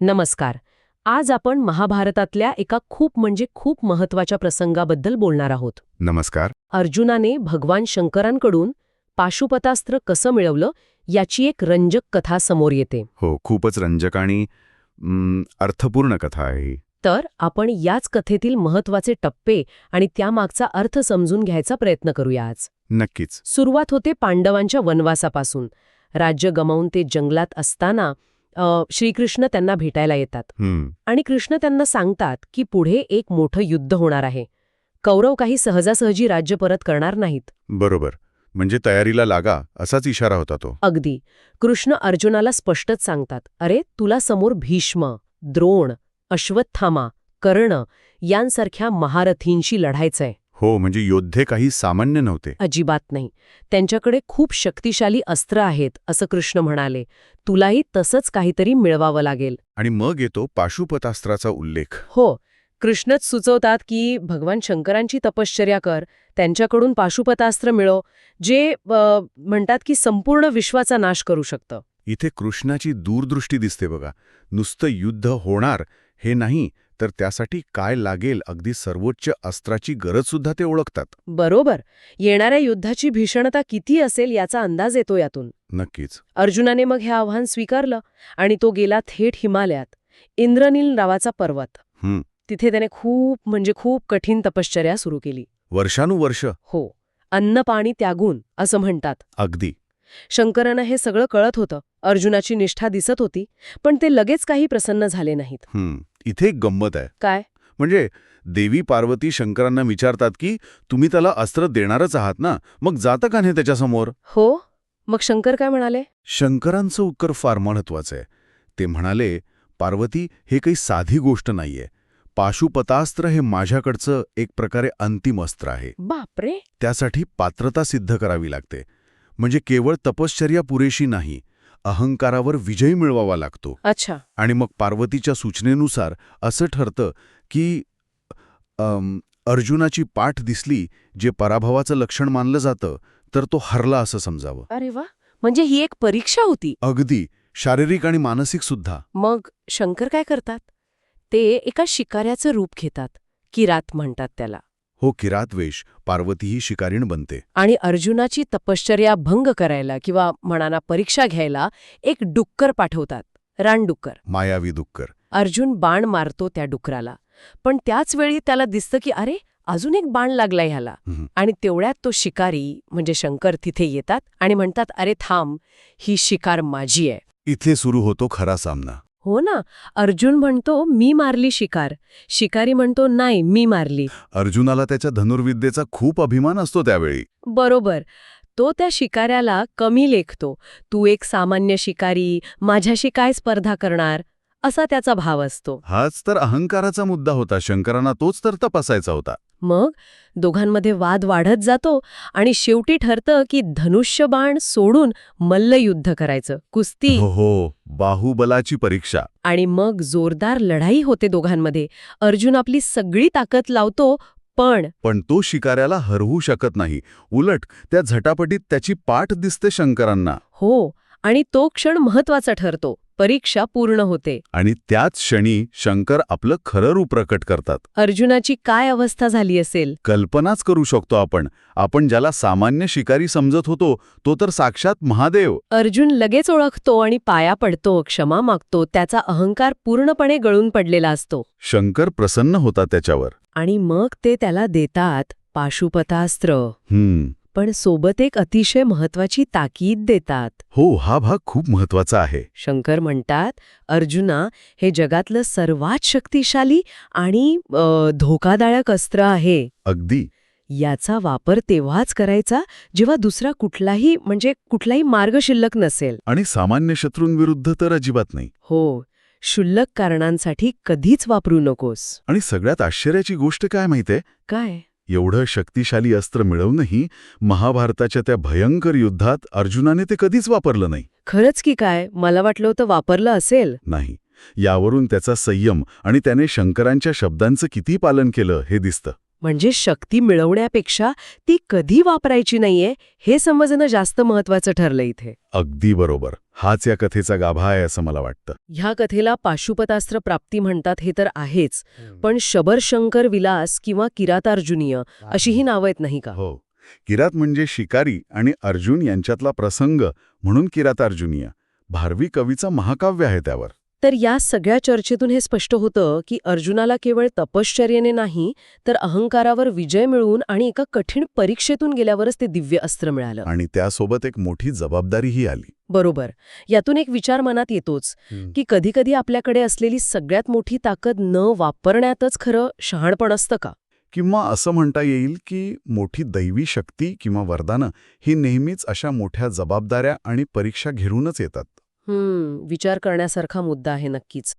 नमस्कार. आज आपण महाभारतातल्या एका खूप म्हणजे खूप महत्त्वाच्या प्रसंगाबद्दल बोलणार आहोत. नमस्कार. अर्जुनाने भगवान शंकरांकडून पाशुपतास्त्र कसं मिळवलं याची एक रंजक कथा समोर येते. हो खूपच रंजक आणि अर्थपूर्ण कथा आहे तर आपण याच कथेतील महत्त्वाचे टप्पे आणि त्यामागचा अर्थ समजून घ्यायचा प्रयत्न करूया आज. नक्कीच. सुरुवात होते पांडवांच्या वनवासापासून. राज्य गमावून ते जंगलात असताना श्रीकृष्ण त्यांना भेटायला येतात. आणि कृष्ण त्यांना सांगतात की पुढे एक मोठं युद्ध होणार आहे. कौरव काही सहजासहजी राज्य परत करणार नाहीत. बरोबर. म्हणजे तयारीला लागा असाच इशारा होता तो. अगदी. कृष्ण अर्जुनाला स्पष्टच सांगतात अरे तुला समोर भीष्म द्रोण अश्वत्थामा कर्ण यांसारख्या महारथींशी लढायचंय. हो म्हणजे योद्धे काही सामान्य नव्हते. अजिबात नाही. त्यांच्याकडे खूप शक्तिशाली अस्त्र आहेत असं कृष्ण म्हणाले. तुलाही तसंच काहीतरी मिळवावं लागेल. आणि मग येतो पाशुपतास्त्राचा उल्लेख. हो कृष्णच सुचवतात की भगवान शंकरांची तपश्चर्या कर त्यांच्याकडून पाशुपतास्त्र मिळव जे म्हणतात की संपूर्ण विश्वाचा नाश करू शकतं. इथे कृष्णाची दूरदृष्टी दिसते बघा. नुसतं युद्ध होणार हे नाही तर त्यासाठी काय लागेल अगदी सर्वोच्च अस्त्राची गरजसुद्धा ते ओळखतात. बरोबर. येणाऱ्या युद्धाची भीषणता किती असेल याचा अंदाज येतो यातून. नक्कीच. अर्जुनाने मग हे आव्हान स्वीकारलं आणि तो गेला थेट हिमालयात इंद्रनील नावाचा पर्वत. तिथे त्याने खूप म्हणजे खूप कठीण तपश्चर्या सुरू केली. वर्षानुवर्ष. हो. अन्न पाणी त्यागून असं म्हणतात. अगदी. शंकरानं हे सगळं कळत होतं. अर्जुनाची निष्ठा दिसत होती पण ते लगेच काही प्रसन्न झाले नाहीत. इथे एक गंमत आहे. काय? म्हणजे देवी पार्वती शंकरांना विचारतात की तुम्ही त्याला अस्त्र देणारच आहात ना? मग जातं का नाही त्याच्यासमोर? हो. मग शंकर काय म्हणाले? शंकरांचं उत्तर फार महत्वाचं आहे. ते म्हणाले पार्वती हे काही साधी गोष्ट नाहीये. पाशुपतास्त्र हे माझ्याकडचं एक प्रकारे अंतिम अस्त्र आहे. बापरे! त्यासाठी पात्रता सिद्ध करावी लागते. म्हणजे केवळ तपश्चर्या पुरेशी नाही. अहंकारावर विजय मिळवावा लागतो. अच्छा. आणि मग पार्वतीच्या सूचनेनुसार असं ठरतं की अर्जुनाची पाठ दिसली जे पराभवाचं लक्षण मानलं जातं तर तो हरला असं समजावं. अरे वा! म्हणजे ही एक परीक्षा होती. अगदी. शारीरिक आणि मानसिक सुद्धा. मग शंकर काय करतात? ते एका शिकाऱ्याचं रूप घेतात किरात म्हणतात त्याला. हो किरातवेश पार्वती ही शिकारीण बनते. आणि अर्जुनाची तपश्चर्या भंग करायला किंवा म्हणाना परीक्षा घ्यायला एक डुक्कर पाठवतात रानडुक्कर मायावी दुक्कर. अर्जुन बाण मारतो त्या डुकराला. पण त्याच वेळी त्याला दिसतं की अरे अजून एक बाण लागलाय ह्याला. आणि तेवढ्यात तो शिकारी म्हणजे शंकर तिथे येतात आणि म्हणतात अरे थांब ही शिकार माझी आहे. इथे सुरू होतो खरा सामना. हो ना. अर्जुन म्हणतो मी मारली शिकार. शिकारी म्हणतो नाही मी मारली. अर्जुनाला त्याच्या धनुर्विद्येचा खूप अभिमान असतो त्यावेळी. बरोबर. तो त्या शिकाऱ्याला कमी लेखतो. तू एक सामान्य शिकारी माझ्याशी काय स्पर्धा करणार? असा त्याचा भाव असतो. हाच तर अहंकाराचा मुद्दा होता. शंकरांना तोच तर तपासायचा होता. मग दोघांमध्ये वाद वाढत जातो आणि शेवटी ठरतं की धनुष्यबाण सोडून मल्लयुद्ध करायचं. कुस्ती. हो हो. बाहुबलाची परीक्षा. आणि मग जोरदार लढाई होते दोघांमध्ये. अर्जुन आपली सगळी ताकद लावतो पण पण तो शिकाऱ्याला हरवू शकत नाही. उलट त्या झटापटीत त्याची पाठ दिसते शंकरांना. हो आणि तो क्षण महत्त्वाचा ठरतो. परीक्षा पूर्ण होते. आणि त्याच क्षणी शंकर आपलं खरं रूप प्रकट करतात. अर्जुनाची काय अवस्था झाली असेल? कल्पनाच करू शकतो आपण. आपण ज्याला सामान्य शिकारी समजत होतो तो तर साक्षात महादेव. अर्जुन लगेच ओळखतो आणि पाया पडतो क्षमा मागतो त्याचा अहंकार पूर्णपणे गळून पडलेला असतो. शंकर प्रसन्न होता त्याच्यावर. आणि मग ते त्याला देतात पाशुपतास्त्र. हम्म. पण सोबत एक अतिशय महत्वाची ताकीद देतात. हो हा भाग खूप महत्त्वाचा आहे. शंकर म्हणतात अर्जुना हे जगातलं सर्वात शक्तिशाली आणि धोकादायक अस्त्र आहे. अगदी. याचा वापर तेव्हाच करायचा जेव्हा दुसरा कुठलाही म्हणजे कुठलाही मार्ग शिल्लक नसेल. आणि सामान्य शत्रूंविरुद्ध तर अजिबात नाही. हो क्षुल्लक कारणांसाठी कधीच वापरू नकोस. आणि सगळ्यात आश्चर्याची गोष्ट काय माहितीये? काय? एवढं शक्तिशाली अस्त्र मिळवूनही महाभारताच्या त्या भयंकर युद्धात अर्जुनाने ते कधीच वापरलं नाही. खरंच की काय? मला वाटलं होतं वापरलं असेल. नाही. यावरून त्याचा संयम आणि त्याने शंकरांच्या शब्दांचं किती पालन केलं हे दिसतं. म्हणजे शक्ती मिळवण्यापेक्षा ती कधी वापरायची नाहीये हे समजणं जास्त महत्वाचं ठरलं इथे. अगदी बरोबर. हाच या कथेचा गाभा आहे असं मला वाटतं. ह्या कथेला पाशुपतास्त्र प्राप्ती म्हणतात हे तर आहेच पण शबरशंकर विलास किंवा किरातार्जुनीय अशी ही नावं आहेत नाही का? हो. किरात म्हणजे शिकारी आणि अर्जुन यांच्यातला प्रसंग म्हणून किरातार्जुनीय. भारवी कवीचं महाकाव्य आहे त्यावर. तर या सगळ्या चर्चेतून हे स्पष्ट होतं की अर्जुनाला केवळ तपश्चर्येने नाही तर अहंकारावर विजय मिळवून आणि एका कठीण परीक्षेतून गेल्यावरच ते दिव्य अस्त्र मिळालं. आणि त्यासोबत एक मोठी जबाबदारीही आली. बरोबर. यातून एक विचार मनात येतोच की कधीकधी आपल्याकडे असलेली सगळ्यात मोठी ताकद न वापरण्यातच खरं शहाणपण असतं का? किंवा असं म्हणता येईल की मोठी दैवी शक्ती किंवा वरदानं ही नेहमीच अशा मोठ्या जबाबदाऱ्या आणि परीक्षा घेरूनच येतात. विचार करण्यासारखा मुद्दा आहे नक्कीच.